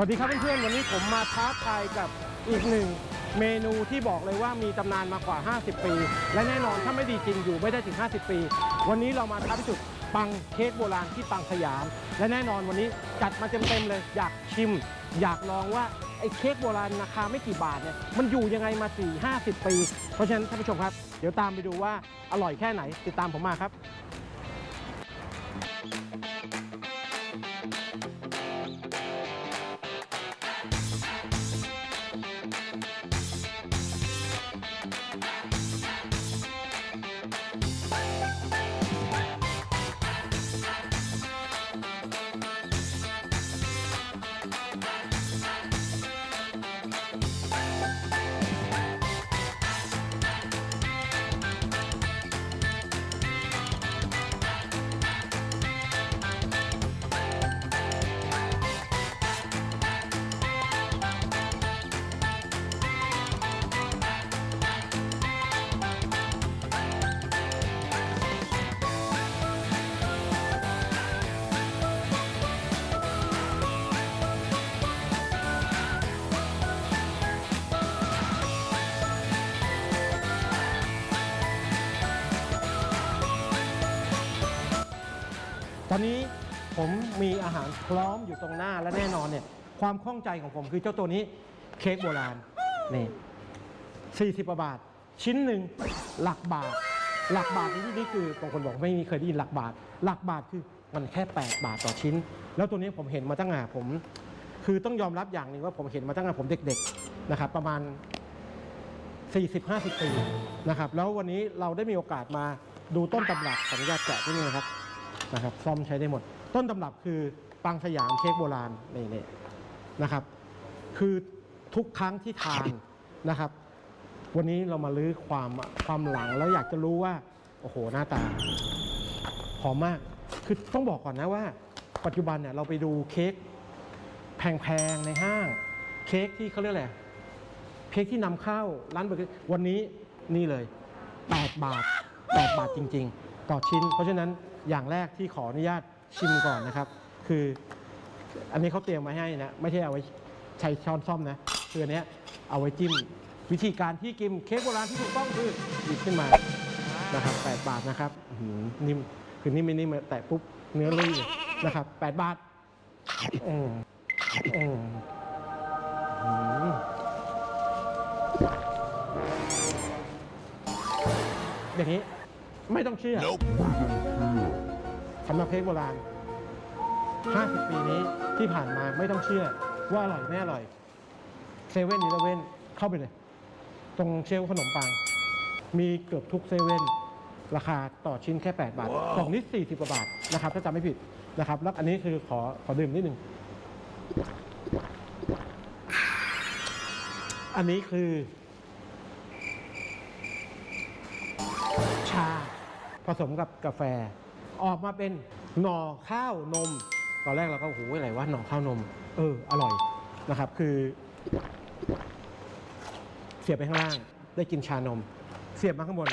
สวัสดีครับเพื่อนๆ วันนี้ผมมาท้าทายกับอีกหนึ่งเมนูที่บอกเลยว่ามีตำนานมากว่า 50 ปี และแน่นอนถ้าไม่ดีจริงอยู่ไม่ได้ถึง 50 ปี วันนี้เรามาท้าพิสูจน์ปังเค้กโบราณที่ปังสยาม และแน่นอนวันนี้จัดมาเต็มๆเลย อยากชิม อยากลองว่าไอ้เค้กโบราณราคาไม่กี่บาทเนี่ยมันอยู่ยังไงมา 4 50 ปี เพราะฉะนั้นท่านผู้ชมครับ เดี๋ยวตามไปดูว่าอร่อยแค่ไหนติดตามผมมาครับ อนนี้ผมมีอาหารพร้อมอยู่ตรงหน้าและแน่นอนเนี่ยความข้องใจของผมคือเจ้าตัวนี้เค้กโบราณนี่40กว่าบาท ชิ้นหนึ่งหลักบาท หลักบาทในที่นี้คือบางคนบอกไม่มีเคยได้ยินหลักบาท หลักบาทคือมันแค่ 8 บาทต่อชิ้น แล้วตัวนี้ผมเห็นมาตั้งแต่ผม คือต้องยอมรับอย่างหนึ่งว่าผมเห็นมาตั้งแต่ผมเด็กๆนะครับประมาณ 40-50 ปีนะครับแล้ววันนี้เราได้มีโอกาสมาดูต้นตำรับขออนุญาแกะที่นี่นะครับ นะครับซ่อมใช้ได้หมด ต้นตำรับคือปังสยามเค้กโบราณนี่นี่นะครับ คือทุกครั้งที่ทานนะครับ วันนี้เรามาลื้อความความหลังแล้วอยากจะรู้ว่า โอ้โหหน้าตาหอมมาก คือต้องบอกก่อนนะว่า ปัจจุบันเนี่ยเราไปดูเค้กแพงๆในห้าง เค้กที่เขาเรียกอะไรเค้กที่นำเข้าร้านเบเกอรี่วันนี้นี่เลย 8 บาท 8 บาทจริง ๆ ต่อชิ้น เพราะฉะนั้นอย่างแรกที่ขออนุญาตชิมก่อนนะครับ คืออันนี้เขาเตรียมมาให้นะไม่ใช่เอาไว้ใช้ช้อนซ่อมนะคืออันเนี้ยเอาไว้จิ้ม วิธีการที่กินเค้กโบราณที่ถูกต้องคือหยิบขึ้นมานะครับ8บาทนะครับอื้อหือนิ่มคือนิ่มไม่นิ่มแตะปุ๊บเนื้อลุยเลยนะครับ8บาทอืมอืมอื้อหืออย่างนี้ ไม่ต้องเชื่อสำหรับเค้กโบราณ 50 ปีนี้ที่ผ่านมาไม่ต้องเชื่อว่าอร่อยไม่อร่อยเซเว่นอีเลเว่นเข้าไปเลย ตรงเชลฟ์ขนมปัง มีเกือบทุกเซเว่นราคาต่อชิ้นแค่ 8 บาทกล่องนี้ 40กว่าบาทนะครับ ถ้าจำไม่ผิดนะครับ แล้วอันนี้คือขอขอดื่มนิดนึงอันนี้คือ ชา ผสมกับกาแฟ ออกมาเป็นหน่อข้าวนม ตอนแรกเราก็โอ้โหอะไรวะหน่อข้าวนม เออ อร่อยนะครับ คือ เสียบไปข้างล่าง ได้กินชานม เสียบมาข้างบน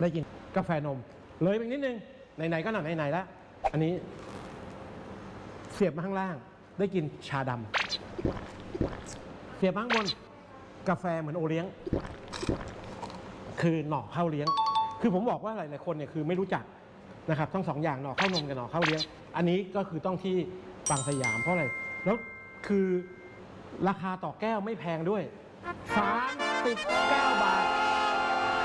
ได้กินกาแฟนม เลยไปนิดนึงไหนๆก็หน่อไหนๆแล้วอันนี้ เสียบมาข้างล่าง ได้กินชาดำเสียบมาข้างบน กาแฟเหมือนโอเลี้ยง คือหน่อข้าวเลี้ยง คือผมบอกว่าหลายๆคนเนี่ยคือไม่รู้จักนะครับทั้งสองอย่างหน่อข้าวนมกับหน่อข้าวเลี้ยง อันนี้ก็คือต้องที่บางสยามเพราะอะไรแล้วคือราคาต่อแก้วไม่แพงด้วย39บาท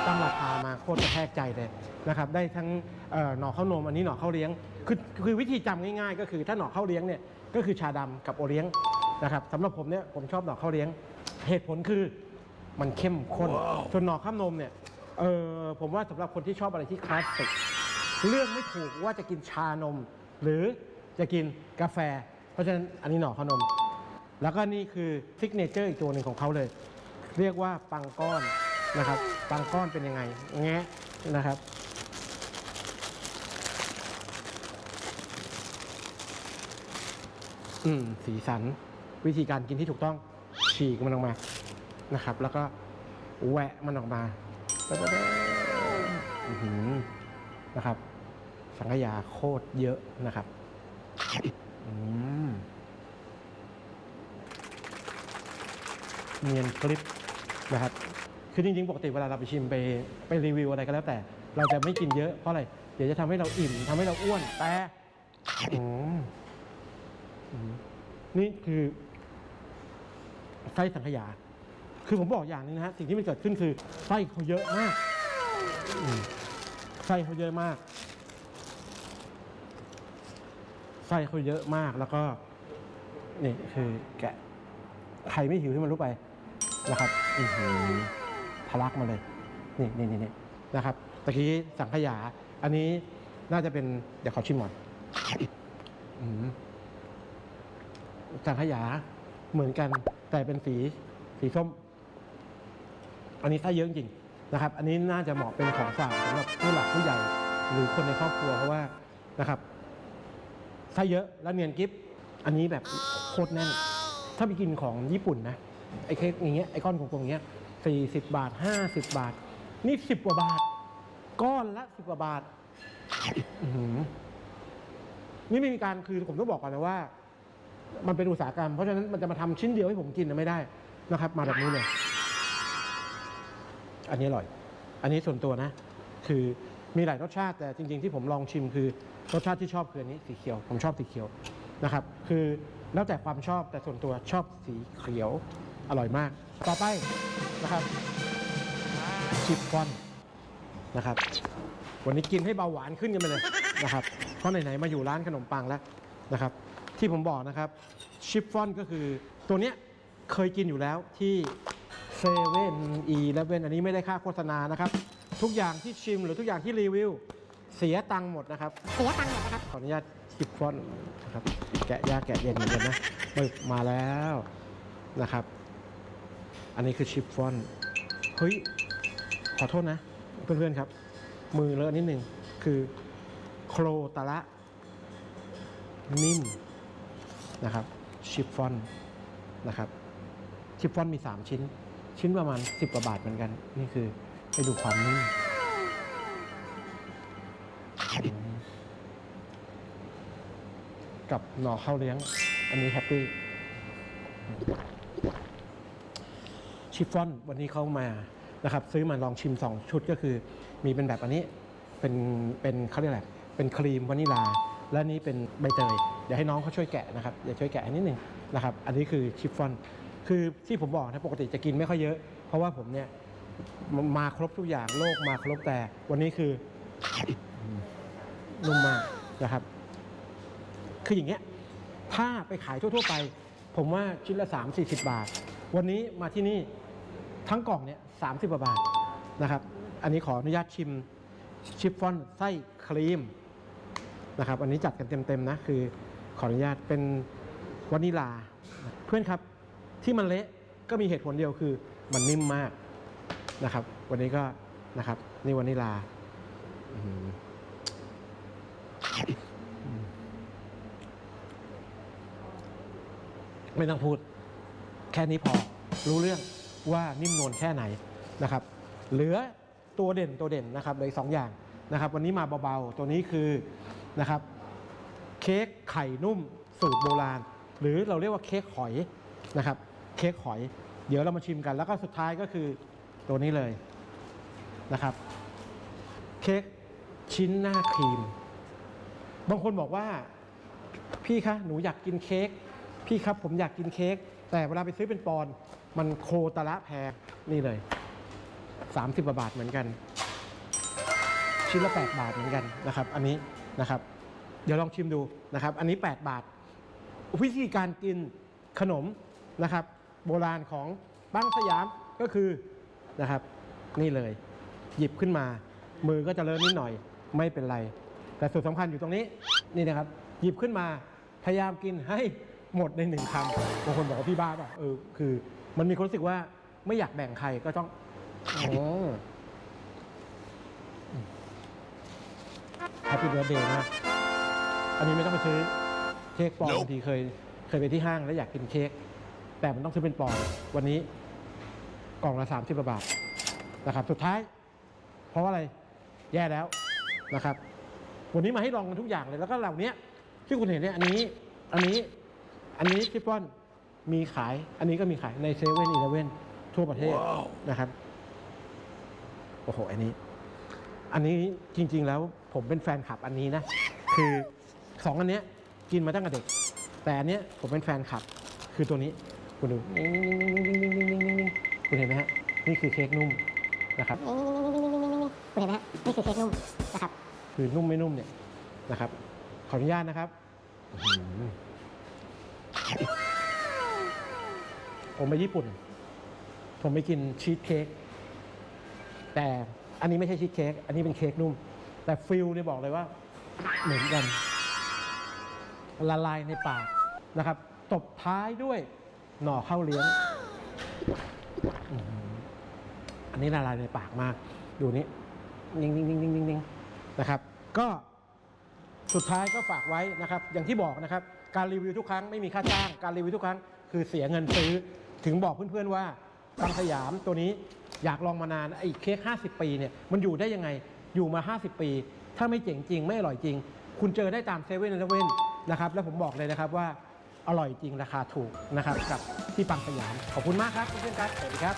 ตั้งราคามาโคตรจะแทกใจเลยนะครับได้ทั้งเอ่อหน่อข้าวนมอันนี้หน่อข้าวเลี้ยงคือคือวิธีจำง่ายๆ ก็คือถ้าหน่อข้าวเลี้ยงเนี่ยก็คือชาดำกับโอเลี้ยงนะครับสำหรับผมเนี่ยผมชอบหน่อข้าวเลี้ยง เหตุผลคือมันเข้มข้นส่วนหน่อข้าวนมเนี่ย เออผมว่าสำหรับคนที่ชอบอะไรที่คลาสสิกเลือกไม่ถูกว่าจะกินชานม หรือจะกินกาแฟ เพราะฉะนั้นอันนี้หน่อข้าวนม แล้วก็นี่คือซิกเนเจอร์อีกตัวหนึ่งของเขาเลย เรียกว่าปังก้อนนะครับ ปังก้อนเป็นยังไง แงะนะครับ อืมสีสันวิธีการกินที่ถูกต้องฉีกมันออกมานะครับ แล้วก็แหวะมันออกมา นะครับ สังขยาโคตรเยอะนะครับเนียนคลิปนะครับ คือจริงๆ ปกติเวลาเราไปชิมไปไปรีวิวอะไรก็แล้วแต่ เราจะไม่กินเยอะเพราะอะไร เดี๋ยวจะทำให้เราอิ่มทำให้เราอ้วน แต่นี่คือไส้สังขยา คือผมบอกอย่างนึงนะฮะสิ่งที่มันเกิดขึ้นคือไส้เขาเยอะมากมไส้เขาเยอะมากไส้เขาเยอะมากแล้วก็ นี่คือแกะใครไม่หิวที่มันรู้ไปนะครับอือหือทะลักมาเลย นี่นี่นี่นนะครับตะกี้สังขยา อันนี้น่าจะเป็น เดี๋ยวขอชิมก่อนสังขยาเหมือนกันแต่เป็นสีสีส้ม อันนี้ไส้เยอะจริงนะครับ อันนี้น่าจะเหมาะเป็นของฝากสำหรับผู้หลักผู้ใหญ่ หรือคนในครอบครัวเพราะว่านะครับไส้เยอะแล้วเนียนกิฟอันนี้แบบโคตรแน่น ถ้าไปกินของญี่ปุ่นนะไอ้เค้กอย่างเงี้ยไอ้ก้อนกลมๆอย่างเงี้ยสี่สิบบาทห้าสิบบาท นี่สิบกว่าบาท ก้อนละสิบกว่าบาทนี่ไม่มีการคือผมต้องบอกก่อนนะว่า มันเป็นอุตสาหกรรม เพราะฉะนั้นมันจะมาทำชิ้นเดียวให้ผมกินไม่ได้นะครับ มาแบบนี้เลย อันนี้อร่อย อันนี้ส่วนตัวนะ คือมีหลายรสชาติแต่จริง ๆ ที่ผมลองชิมคือรสชาติที่ชอบคืออันนี้สีเขียว ผมชอบสีเขียวนะครับ คือแล้วแต่ความชอบแต่ส่วนตัวชอบสีเขียวอร่อยมาก ต่อไปนะครับชิฟฟ่อนนะครับ วันนี้กินให้เบาหวานขึ้นกันไปเลยนะครับเพราะไหนๆมาอยู่ร้านขนมปังแล้วนะครับ ที่ผมบอกนะครับชิฟฟ่อนก็คือตัวเนี้ยเคยกินอยู่แล้วที่ เซเว่นอีเลเว่นอันนี้ไม่ได้ค่าโฆษณานะครับ ทุกอย่างที่ชิมหรือทุกอย่างที่รีวิว เสียตังค์หมดนะครับ เสียตังค์หมดนะครับ ขออนุญาตชิฟฟ่อนนะครับแกะยากแกะเย็นเหมือนกันนะปึ๊บมาแล้วนะครับ อันนี้คือชิฟฟ่อนเฮ้ยขอโทษนะ เพื่อนๆครับ มือเลอะนิดนึงคือโครตาระนิ่มนะครับชิฟฟ่อนนะครับชิฟฟ่อนมี 3 ชิ้น ชิ้นประมาณ 10กว่าบาทเหมือนกัน นี่คือให้ดูความนิ่มกับหน่อข้าวเลี้ยง อันนี้แฮปปี้ชิฟฟ่อนวันนี้เข้ามานะครับ ซื้อมาลองชิม 2 ชุดก็คือ มีเป็นแบบอันนี้เป็นเป็นเขาเรียกอะไรเป็นครีมวานิลา และนี่เป็นใบเตย เดี๋ยวให้น้องเขาช่วยแกะนะครับเดี๋ยวช่วยแกะให้นิดหนึ่งนะครับ อันนี้คือชิฟฟ่อน คือที่ผมบอกนะปกติจะกินไม่ค่อยเยอะ เพราะว่าผมเนี่ยมาครบทุกอย่างโลกมาครบแต่วันนี้คือนุ่มมากนะครับ คืออย่างเงี้ยถ้าไปขายทั่ว ๆ ไป ผมว่าชิ้นละ 3 4 0 บาท วันนี้มาที่นี่ทั้งกล่องเนี่ยสามสิบาทนะครับ อันนี้ขออนุญาตชิมชิฟฟ่อนไส้ครีมนะครับ อันนี้จัดกันเต็มๆนะคือขออนุญาตเป็นวานิลา เพื่อนครับ ที่มันเละก็มีเหตุผลเดียวคือมันนิ่มมากนะครับ วันนี้ก็นะครับนี่วานิลาไม่ต้องพูด แค่นี้พอรู้เรื่องว่านิ่มนวลแค่ไหนนะครับ เหลือตัวเด่นตัวเด่นนะครับเลยสองอย่างนะครับ วันนี้มาเบาๆ ตัวนี้คือนะครับเค้กไข่นุ่มสูตรโบราณ หรือเราเรียกว่าเค้กหอยนะครับ เค้กหอย เดี๋ยวเรามาชิมกัน แล้วก็สุดท้ายก็คือตัวนี้เลยนะครับ เค้กชิ้นหน้าครีม บางคนบอกว่า พี่คะหนูอยากกินเค้กพี่ครับผมอยากกินเค้กแต่เวลาไปซื้อเป็นปอนมันโคตรละแพงนี่เลย 30กว่าบาทเหมือนกัน ชิ้นละ8บาทเหมือนกันนะครับ อันนี้นะครับ เดี๋ยวลองชิมดูนะครับ อันนี้ 8 บาทวิธีการกินขนมนะครับ โบราณของบ้างสยามก็คือนะครับ นี่เลย หยิบขึ้นมา มือก็จะเลอะนิดหน่อยไม่เป็นไร แต่ส่วนสำคัญอยู่ตรงนี้นี่นะครับ หยิบขึ้นมาพยายามกินให้หมดในหนึ่งคำบางคนบอกว่าพี่บ้าป่ะเออคือ มันมีความรู้สึกว่าไม่อยากแบ่งใครก็ต้องโอ้แฮปปี้เบิร์ดเดย์นะอันนี้ไม่ต้องไปซื้อเค้กปลอมบางทีเคย เคยไปที่ห้างแล้วอยากกินเค้ก แต่มันต้องซื้อเป็นปอนด์วันนี้กล่องละสามสิบาทนะครับ สุดท้าย เพราะว่าอะไรแย่แล้วนะครับ วันนี้มาให้ลองกันทุกอย่างเลยแล้วก็เหล่านี้ที่คุณเห็นเนี่ยอันนี้อันนี้อันนี้ชิฟฟ่อนมีขายอันนี้ก็มีขายในเซเว่นอีเลเว่นทั่วประเทศนะครับโอ้โหอันนี้ อันนี้จริง ๆ แล้วผมเป็นแฟนคลับอันนี้นะ คือสองอันเนี้ยกินมาตั้งแต่เด็ก แต่อันเนี้ยผมเป็นแฟนคลับคือตัวนี้ คุณดูนิ่งๆๆๆๆๆๆคุณเห็นไหมฮะนี่คือเค้กนุ่มนะครับคุณเห็นไหมฮะนี่คือเค้กนุ่มนะครับ คือนุ่มไม่นุ่มเนี่ยนะครับ ขออนุญาตนะครับผมไปญี่ปุ่น ผมไปกินชีสเค้กแต่อันนี้ไม่ใช่ชีสเค้กอันนี้เป็นเค้กนุ่ม แต่ฟิลเนี่ยบอกเลยว่า เหมือนกันละลายในปากนะครับ ตบท้ายด้วย หน่อข้าวเลี้ยง อันนี้ละลายในปากมาก ดูนี้นิ่งนิ่งนิ่งนิ่งนิ่งนิ่งนะครับ ก็สุดท้ายก็ฝากไว้นะครับ อย่างที่บอกนะครับ การรีวิวทุกครั้งไม่มีค่าจ้าง การรีวิวทุกครั้ง คือเสียเงินซื้อ ถึงบอกเพื่อนๆว่าบางสยามตัวนี้อยากลองมานานไอ้เค้ก50 ปีเนี่ยมันอยู่ได้ยังไงอยู่มา 50 ปี ถ้าไม่เจ๋งจริงไม่อร่อยจริง คุณเจอได้ตามเซเว่นเลเว่นนะครับ แล้วผมบอกเลยนะครับว่า อร่อยจริงราคาถูกนะครับกับที่ปังสยามขอบคุณมากครับเพื่อนๆครับสวัสดีครับ